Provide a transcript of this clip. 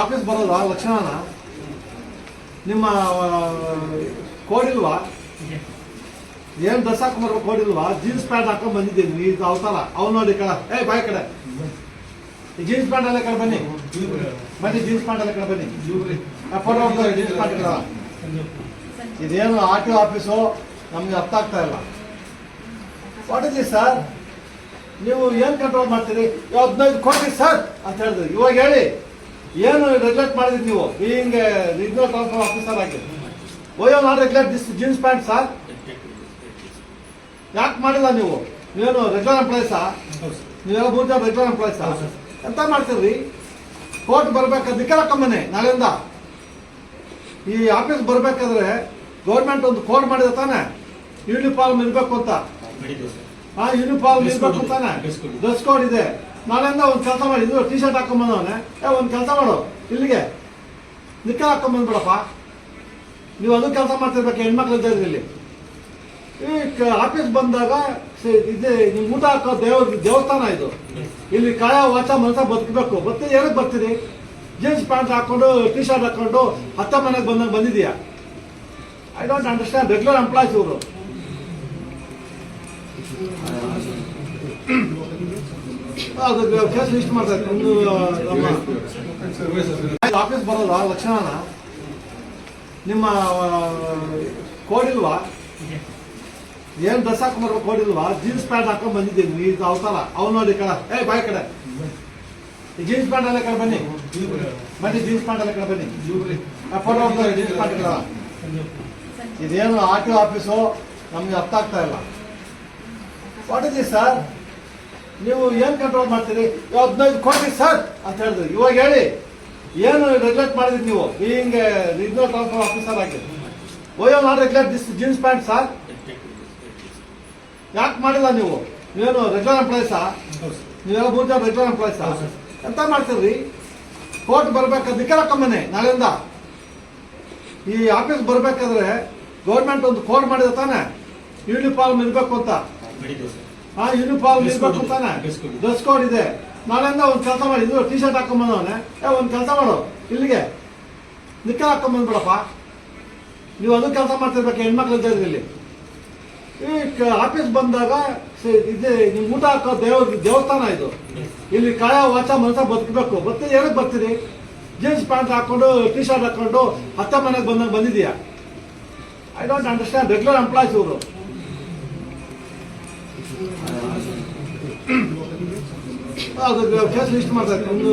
Office ಬರೋದಾ ಲಕ್ಷಣನ ನಿಮ್ಮ code ಇಲ್ವಾ? ಏನ್ ಡ್ರೆಸ್ ಹಾಕೊಂಡ್ ಕೋಡ್ ಜೀನ್ಸ್ ಪ್ಯಾಂಟ್ ಹಾಕೊಂಡ್ ಬಂದಿದ್ದೀನಿ ಇದು ಅವತಾರ ಅವ್ನು ನೋಡಿ ಕಡ. ಏ, ಬಾಯ್ ಕಡೆ. ಜೀನ್ಸ್ ಪ್ಯಾಂಟ್ ಎಲ್ಲ ಕಡೆ ಬನ್ನಿ. ಬನ್ನಿ ಜೀನ್ಸ್ ಪ್ಯಾಂಟ್ ಎಲ್ಲ ಕಡೆ ಬನ್ನಿ. ಫೋಟೋ ಜೀನ್ಸ್ ಪ್ಯಾಂಟ್ ಕಡೆ ಇದೇನು ಆರ್ ಟಿ ಆಫೀಸು ನಮ್ಗೆ ಅರ್ಥ ಆಗ್ತಾ ಇಲ್ಲ. ವಾಟ್ ಸರ್ ನೀವು ಏನ್ ಕಂಟ್ರೋಲ್ ಮಾಡ್ತೀರಿ? ಹದಿನೈದು ಕೋಟಿ ಸರ್ ಅಂತ ಹೇಳಿದ್ರು. ಇವಾಗ ಹೇಳಿ. ಏನು ರೆಗ್ಯುಲೇಟ್ ಮಾಡಿದ್ರಿ ನೀವು? ಹಿಂಗೆ ರಿಜಿನಲ್ ಟ್ರಾನ್ಸ್ಫರ್ ಆಫೀಸರ್ ಆಗಿ. OYO not regulate this jeans pant sir ಯಾಕೆ ಮಾಡಿಲ್ಲ ನೀವು? ನೀವೇನು ರೆಗ್ಯುಲರ್ ಎಂಪ್ಲಾಯ್ಸಾ ನೀವೆಲ್ಲ ಮೂರು ಜನ ರೆಗ್ಯುಲರ್ ಎಂಪ್ಲಾಯೀಸಾ ಎಂತ ಮಾಡ್ತೀರಿ ಕೋರ್ಟ್ ಬರ್ಬೇಕಾದ್ರೆ ನಿಖರ ಕಮ್ಮನೆ ನಾಳೆಯಿಂದ. ಈ ಆಫೀಸ್ ಬರ್ಬೇಕಾದ್ರೆ ಗೌರ್ಮೆಂಟ್ ಒಂದು ಕೋಡ್ ಮಾಡಿದೆ ತಾನೆ ಯೂನಿಫಾರ್ಮ್ ಇರ್ಬೇಕು ಅಂತ. ಹಾ ಯೂನಿಫಾರ್ಮ್ ಇರ್ಬೇಕು code ತಾನೆ? ಇದೆ. Dress code ಡ್ರೆಸ್ ಕೋಡ್ ಇದೆ. ನಾಳೆಯಿಂದ ಒಂದು ಕೆಲಸ ಮಾಡಿ. ಇದು ಟಿ ಶರ್ಟ್ ಹಾಕೊಂಬಂದವನೆ ಏ, ಒಂದು ಕೆಲಸ ಮಾಡು. ಇಲ್ಲಿಗೆ. ನಿಕ್ಕ ಹಾಕೊಂಬಂದ್ಬಿಡಪ್ಪ. ನೀವು ಅದು ಕೆಲಸ ಮಾಡ್ತಿರ್ಬೇಕು. ಹೆಣ್ಮಕ್ಳು ಇದ್ದಾರೆ ಇಲ್ಲಿ. ಈ ಆಫೀಸ್ ಬಂದಾಗ ಇದು, ನೀವು ಊಟ ಹಾಕೋ ದೇವ್ರ, ದೇವಸ್ಥಾನ ಇದು. ಇಲ್ಲಿ ಕಾಯ, ವಾಚ, ಮನಸ ಬದುಕಬೇಕು. ಮತ್ತೆ ಏನಕ್ಕೆ ಬರ್ತೀರಿ? ಜೀನ್ಸ್ ಪ್ಯಾಂಟ್ ಹಾಕೊಂಡು ಟಿ ಶರ್ಟ್ ಹಾಕೊಂಡು ಹತ್ತ ಮನೆಗೆ ಬಂದಾಗ ಬಂದಿದ್ಯಾ I don't understand regular employees ಇವರು. ಅದು ಕೇಸ್ ನಮ್ಮ ಆಫೀಸ್ ಬರಲ್ಲ ಲಕ್ಷಣನ ನಿಮ್ಮ ಕೋಡ್ ಇಲ್ವಾ? ಏನ್ ಡ್ರೆಸ್ ಹಾಕೊಂಡ್ ಕೋಡ್ ಇಲ್ವಾ? ಜೀನ್ಸ್ ಪ್ಯಾಂಟ್ ಹಾಕೊಂಡ್ ಬಂದಿದ್ದೀನಿ ಇದು ಅವತಾರ ಅವ್ನು ನೋಡಿ ಕಡ ಏ, ಬಾಯ್ ಕಡೆ. ಜೀನ್ಸ್ ಪ್ಯಾಂಟ್ ಎಲ್ಲ ಕಡೆ ಬನ್ನಿ. ಬನ್ನಿ ಜೀನ್ಸ್ ಪ್ಯಾಂಟ್ ಎಲ್ಲ ಕಡೆ ಬನ್ನಿ. ಫೋಟೋ ಜೀನ್ಸ್ ಪ್ಯಾಂಟ್ ಕಡ ಇದೇನು ಆರ್ ಟಿ ಆಫೀಸು ನಮ್ಗೆ ಅರ್ಥ ಆಗ್ತಾ ಇಲ್ಲ. ವಾಟ್ ಇಸ್ ಸರ್ ನೀವು ಏನ್ ಕಂಟ್ರೋಲ್ ಮಾಡ್ತೀರಿ? ಹದಿನೈದು ಕೋಟಿ ಸರ್ ಅಂತ ಹೇಳಿದ್ರು. ಇವಾಗ ಹೇಳಿ. ಏನು ರೆಗ್ಯುಲೇಟ್ ಮಾಡಿದ್ರಿ ನೀವು? ಹಿಂಗೆ ರಿಜಿನಲ್ ಟ್ರಾನ್ಸ್ಫರ್ ಆಫೀಸರ್ ಆಗಿ. OYO not regulate this jeans pant sir ಯಾಕೆ ಮಾಡಿಲ್ಲ ನೀವು? ನೀವೇನು ರೆಗ್ಯುಲರ್ ಎಂಪ್ಲಾಯೀಸಾ ನೀವೆಲ್ಲ ಮೂರು ಜನ ರೆಗ್ಯುಲರ್ ಎಂಪ್ಲಾಯೀಸಾ ಎಂತ ಮಾಡ್ತೀರಿ ಕೋರ್ಟ್ ಬರ್ಬೇಕಾದ್ರೆ ನಿಖರ ಕಮ್ಮನೆ, ನಾಳೆಯಿಂದ. ಈ ಆಫೀಸ್ ಬರ್ಬೇಕಾದ್ರೆ ಗೌರ್ಮೆಂಟ್ ಒಂದು ಕೋಡ್ ಮಾಡಿದ ತಾನೆ ಯೂನಿಫಾರ್ಮ್ ಇರ್ಬೇಕು ಅಂತ. ಹಾ ಯೂನಿಫಾರ್ಮ್ ಇರ್ಬೇಕು code ತಾನೆ? ಇದೆ. Dress ಡ್ರೆಸ್ ಇದೆ. ನಾಳೆಯಿಂದ ಒಂದು ಕೆಲಸ ಮಾಡಿ. ಇದು ಟಿ ಶರ್ಟ್ ಹಾಕೊಂಬಂದವನೆ. ಏ ಒಂದು ಕೆಲಸ ಮಾಡು. ಇಲ್ಲಿಗೆ. ನಿಕ್ಕ ಹಾಕೊಂಬಂದ್ಬಿಡಪ್ಪ. ನೀವು ಅದು ಕೆಲಸ ಮಾಡ್ತಿರ್ಬೇಕು. ಹೆಣ್ಮಕ್ಳು ಇಲ್ಲಿ ಈ ಆಫೀಸ್ ಬಂದಾಗ ಇದು ನಿಮ್ ಊಟ ಹಾಕೋ ದೇವ ದೇವಸ್ಥಾನ ಇದು. ಇಲ್ಲಿ ಕಾಯ ವಾಚ ಮನಸ ಬದುಕಬೇಕು. ಮತ್ತೆ ಏನಕ್ಕೆ ಬರ್ತೀರಿ? ಜೀನ್ಸ್ ಪ್ಯಾಂಟ್ ಹಾಕೊಂಡು ಟಿ ಶರ್ಟ್ ಹಾಕೊಂಡು ಹತ್ತ ಮನೆಗೆ ಬಂದಾಗ ಬಂದಿದೀಯಾ I don't understand regular employees ಇವರು. ಅದು ಕೇಸ್ ಲಿಸ್ಟ್ ಮಾಡ್ತಾರೆ ಒಂದು